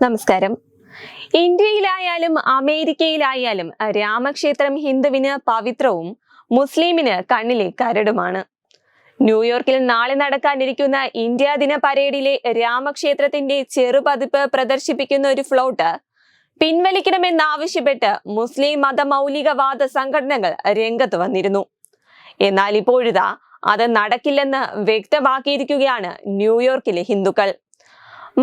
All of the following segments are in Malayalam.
നമസ്കാരം. ഇന്ത്യയിലായാലും അമേരിക്കയിലായാലും രാമക്ഷേത്രം ഹിന്ദുവിന് പവിത്രവും മുസ്ലിമിന് കണ്ണിലെ കരടുമാണ്. ന്യൂയോർക്കിൽ നാളെ നടക്കാനിരിക്കുന്ന ഇന്ത്യാ ദിന പരേഡിലെ രാമക്ഷേത്രത്തിന്റെ ചെറുപതിപ്പ് പ്രദർശിപ്പിക്കുന്ന ഒരു ഫ്ലോട്ട് പിൻവലിക്കണമെന്നാവശ്യപ്പെട്ട് മുസ്ലിം മതമൗലികവാദ സംഘടനകൾ രംഗത്ത് വന്നിരുന്നു. എന്നാൽ ഇപ്പോഴിതാ അത് നടക്കില്ലെന്ന് വ്യക്തമാക്കിയിരിക്കുകയാണ് ന്യൂയോർക്കിലെ ഹിന്ദുക്കൾ.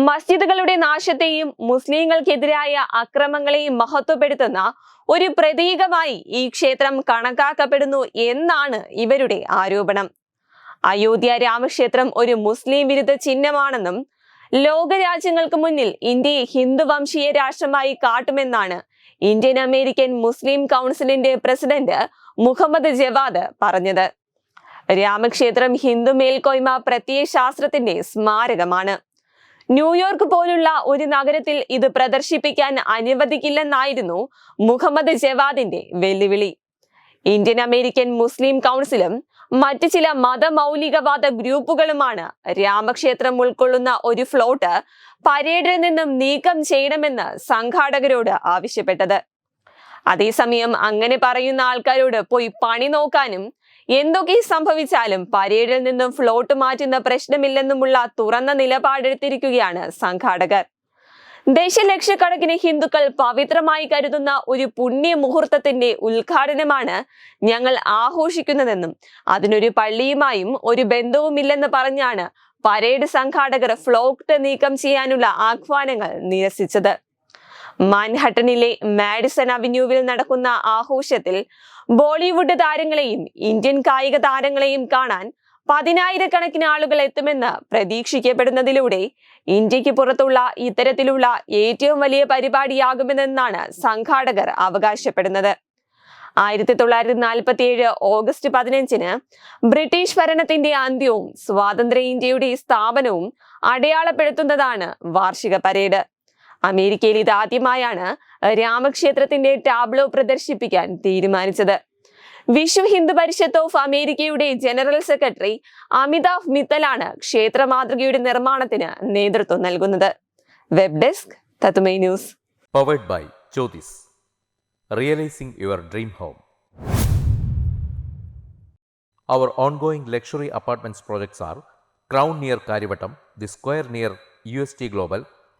മസ്ജിദുകളുടെ നാശത്തെയും മുസ്ലിങ്ങൾക്കെതിരായ അക്രമങ്ങളെയും മഹത്വപ്പെടുത്തുന്ന ഒരു പ്രതീകമായി ഈ ക്ഷേത്രം കണക്കാക്കപ്പെടുന്നു എന്നാണ് ഇവരുടെ ആരോപണം. അയോധ്യ രാമക്ഷേത്രം ഒരു മുസ്ലിം വിരുദ്ധ ചിഹ്നമാണെന്നും ലോകരാജ്യങ്ങൾക്ക് മുന്നിൽ ഇന്ത്യയെ ഹിന്ദു വംശീയ രാഷ്ട്രമായി കാട്ടുമെന്നാണ് ഇന്ത്യൻ അമേരിക്കൻ മുസ്ലിം കൗൺസിലിന്റെ പ്രസിഡന്റ് മുഹമ്മദ് ജവാദ് പറഞ്ഞത്. രാമക്ഷേത്രം ഹിന്ദു മേൽക്കോയ്മ പ്രത്യയശാസ്ത്രത്തിന്റെ സ്മാരകമാണ്. ന്യൂയോർക്ക് പോലുള്ള ഒരു നഗരത്തിൽ ഇത് പ്രദർശിപ്പിക്കാൻ അനുവദിക്കില്ലെന്നായിരുന്നു മുഹമ്മദ് ജവാദിന്റെ വെല്ലുവിളി. ഇന്ത്യൻ അമേരിക്കൻ മുസ്ലിം കൗൺസിലും മറ്റ് ചില മതമൗലികവാദ ഗ്രൂപ്പുകളുമാണ് രാമക്ഷേത്രം ഉൾക്കൊള്ളുന്ന ഒരു ഫ്ലോട്ട് പരേഡിൽ നിന്നും നീക്കം ചെയ്യണമെന്ന് സംഘാടകരോട് ആവശ്യപ്പെട്ടത്. അതേസമയം അങ്ങനെ പറയുന്ന ആൾക്കാരോട് പോയി പണി നോക്കാനും എന്തൊക്കെ സംഭവിച്ചാലും പരേഡിൽ നിന്നും ഫ്ലോട്ട് മാറ്റുന്ന പ്രശ്നമില്ലെന്നുമുള്ള തുറന്ന നിലപാടെടുത്തിരിക്കുകയാണ് സംഘാടകർ. ദശലക്ഷക്കണക്കിന് ഹിന്ദുക്കൾ പവിത്രമായി കരുതുന്ന ഒരു പുണ്യ മുഹൂർത്തത്തിന്റെ ഉദ്ഘാടനമാണ് ഞങ്ങൾ ആഘോഷിക്കുന്നതെന്നും അതിനൊരു പള്ളിയുമായും ഒരു ബന്ധവുമില്ലെന്ന് പറഞ്ഞാണ് പരേഡ് സംഘാടകർ ഫ്ലോട്ട് നീക്കം ചെയ്യാനുള്ള ആഹ്വാനങ്ങൾ നിരസിച്ചത്. മാൻഹട്ടനിലെ മാഡിസൺ അവന്യൂവിൽ നടക്കുന്ന ആഘോഷത്തിൽ ബോളിവുഡ് താരങ്ങളെയും ഇന്ത്യൻ കായിക താരങ്ങളെയും കാണാൻ പതിനായിരക്കണക്കിന് ആളുകൾ എത്തുമെന്ന് പ്രതീക്ഷിക്കപ്പെടുന്നതിലൂടെ ഇന്ത്യയ്ക്ക് പുറത്തുള്ള ഇത്തരത്തിലുള്ള ഏറ്റവും വലിയ പരിപാടിയാകുമെന്നാണ് സംഘാടകർ അവകാശപ്പെടുന്നത്. ആയിരത്തി തൊള്ളായിരത്തി നാൽപ്പത്തി ഏഴ് ഓഗസ്റ്റ് പതിനഞ്ചിന് ബ്രിട്ടീഷ് ഭരണത്തിന്റെ അന്ത്യവും സ്വാതന്ത്ര്യ ഇന്ത്യയുടെ സ്ഥാപനവും അടയാളപ്പെടുത്തുന്നതാണ് വാർഷിക പരേഡ്. അമേരിക്കയിൽ ഇതാദ്യമായാണ് രാമക്ഷേത്രത്തിന്റെ ടാബ്ലോ പ്രദർശിപ്പിക്കാൻ തീരുമാനിച്ചത്. വിശ്വ ഹിന്ദു പരിഷത്ത് ഓഫ് അമേരിക്കയുടെ ജനറൽ സെക്രട്ടറി അമിതാഭ് മിത്തലാണ് ക്ഷേത്ര മാതൃകയുടെ നിർമ്മാണത്തിന് നേതൃത്വം നൽകുന്നത്. Web desk news. Powered by Jyothis realising your dream home our ongoing luxury apartments projects are Crown near Kariavattom the square near U S T Crown